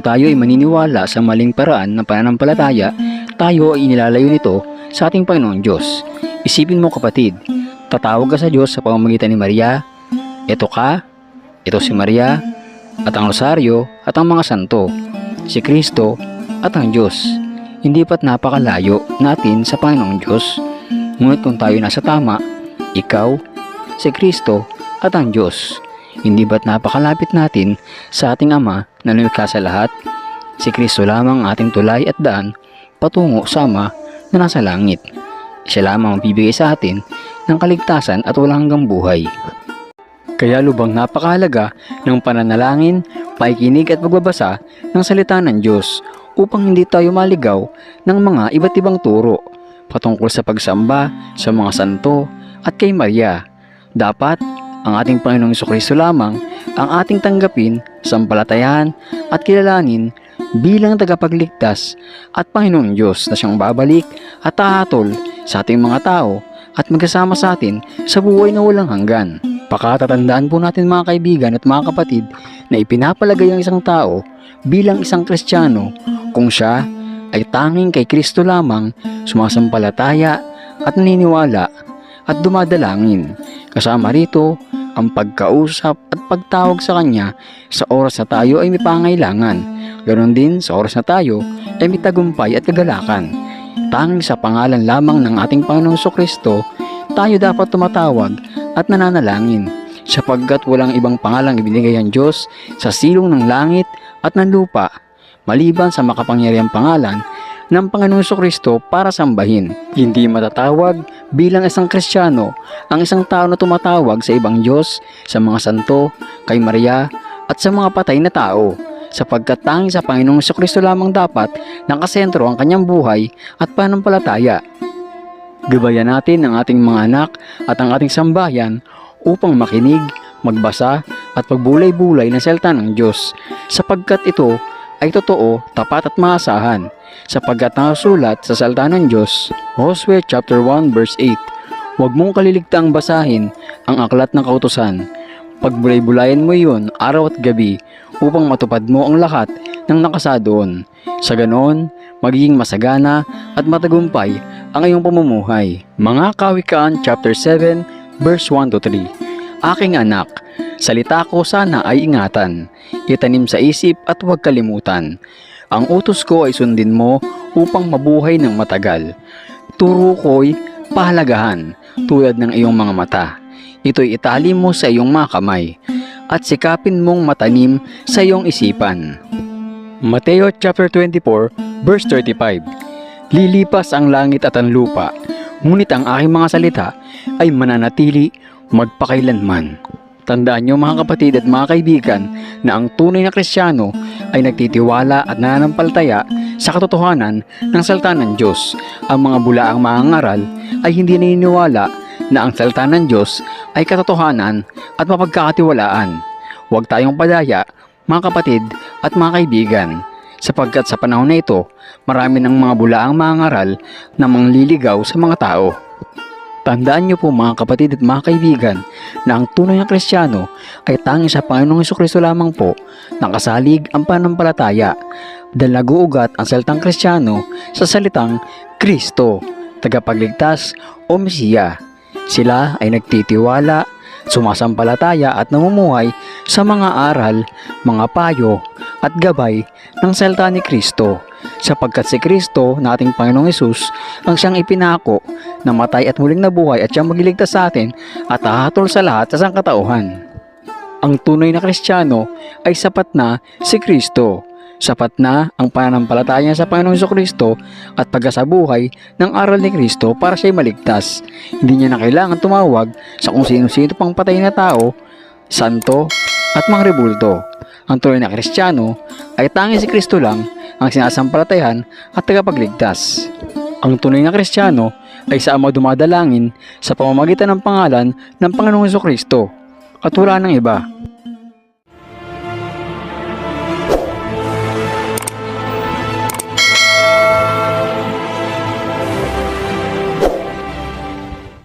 tayo ay maniniwala sa maling paraan ng pananampalataya, tayo ay inilalayo nito sa ating Panginoong Diyos. Isipin mo kapatid, tatawag ka sa Diyos sa pamamagitan ni Maria, ito ka, ito si Maria, at ang Rosaryo at ang mga santo, si Kristo at ang Diyos. Hindi pa't napakalayo natin sa Panginoong Diyos. Ngunit kung tayo nasa tama, ikaw, si Kristo at ang Diyos. Hindi ba't napakalapit natin sa ating Ama na lumikha sa lahat? Si Kristo lamang ang ating tulay at daan patungo sa Ama na nasa langit. Siya lamang ang bibigay sa atin ng kaligtasan at walang hanggang buhay. Kaya lubang napakahalaga ng pananalangin, pakikinig at pagbabasa ng salita ng Diyos upang hindi tayo maligaw ng mga iba't ibang turo patungkol sa pagsamba sa mga santo at kay Maria. Dapat ang ating Panginoong Kristo lamang ang ating tanggapin, sampalatayahan at kilalanin bilang tagapagligtas at Panginoong Diyos na siyang babalik at tahatol sa ating mga tao at magkasama sa atin sa buhay na walang hanggan. Pakatatandaan po natin mga kaibigan at mga kapatid na ipinapalagay ang isang tao bilang isang Kristiyano kung siya ay tanging kay Kristo lamang sumasampalataya at naniniwala at dumadalangin. Kasama rito ang pagkausap at pagtawag sa Kanya sa oras na tayo ay may pangailangan. Ganon din sa oras na tayo ay may tagumpay at kagalakan. Tanging sa pangalan lamang ng ating Panginoong Kristo, tayo dapat tumatawag at nananalangin sapagkat walang ibang pangalang ibinigay ang Diyos sa silong ng langit at ng lupa maliban sa makapangyarihang pangalan ng Panginoong Kristo para sambahin. Hindi matatawag bilang isang Kristiyano ang isang tao na tumatawag sa ibang Diyos, sa mga santo, kay Maria at sa mga patay na tao sapagkat tanging sa Panginoong Kristo lamang dapat nakasentro ang kanyang buhay at pananampalataya. Gabayan natin ang ating mga anak at ang ating sambayan upang makinig, magbasa at pagbulay-bulay ng salita ng Diyos sapagkat ito ay totoo, tapat at maasahan sapagkat nakasulat sa salita ng Diyos, Hosea chapter 1 verse 8, Huwag mong kaliligtaang basahin ang aklat ng kautusan. Pagbulay-bulayan mo iyon araw at gabi upang matupad mo ang lahat ng nakasa doon. Sa ganoon, magiging masagana at matagumpay ang iyong pamumuhay. Mga Kawikaan chapter 7 verse 1 to 3. Aking anak, salita ko sana ay ingatan, itanim sa isip at huwag kalimutan. Ang utos ko ay sundin mo upang mabuhay ng matagal. Turo ko'y pahalagahan tulad ng iyong mga mata. Ito'y itali mo sa iyong mga kamay at sikapin mong matanim sa iyong isipan. Mateo chapter 24 verse 35 Lilipas ang langit at ang lupa, ngunit ang aking mga salita ay mananatili magpakailanman. Tandaan niyo mga kapatid at mga kaibigan na ang tunay na Kristiyano ay nagtitiwala at nananampalataya sa katotohanan ng salita ng Diyos. Ang mga bulaang mangangaral ay hindi naniniwala na ang salita ng Diyos ay katotohanan at mapagkakatiwalaan. Huwag tayong padaya, mga kapatid at mga kaibigan, sapagkat sa panahon na ito, marami ng mga bulaang mangangaral na mangliligaw sa mga tao. Tandaan niyo po mga kapatid at mga kaibigan na ang tunay na Kristiyano ay tanging sa Panginoong Kristo lamang po nakasalig ang pananampalataya dahil naguugat ang salitang Kristiyano sa salitang Kristo, tagapagligtas o Mesiya. Sila ay nagtitiwala, sumasampalataya at namumuhay sa mga aral, mga payo at gabay ng salita ni Kristo sapagkat si Kristo na ating Panginoong Yesus ang siyang ipinako na matay at muling nabuhay at siyang magliligtas sa atin at hahatol sa lahat sa sangkatauhan. Ang tunay na Kristiyano ay sapat na si Kristo. Sapat na ang pananampalataya sa Panginoong Kristo at pagkasabuhay ng aral ni Kristo para siya'y maligtas. Hindi niya na kailangan tumawag sa kung sino-sino pang patay na tao, santo at mga rebulto. Ang tunay na Kristiyano ay tanging si Kristo lang ang sinasampalatayan at tagapagligtas. Ang tunay na Kristiyano ay sa Ama dumadalangin sa pamamagitan ng pangalan ng Panginoong Kristo at ng iba.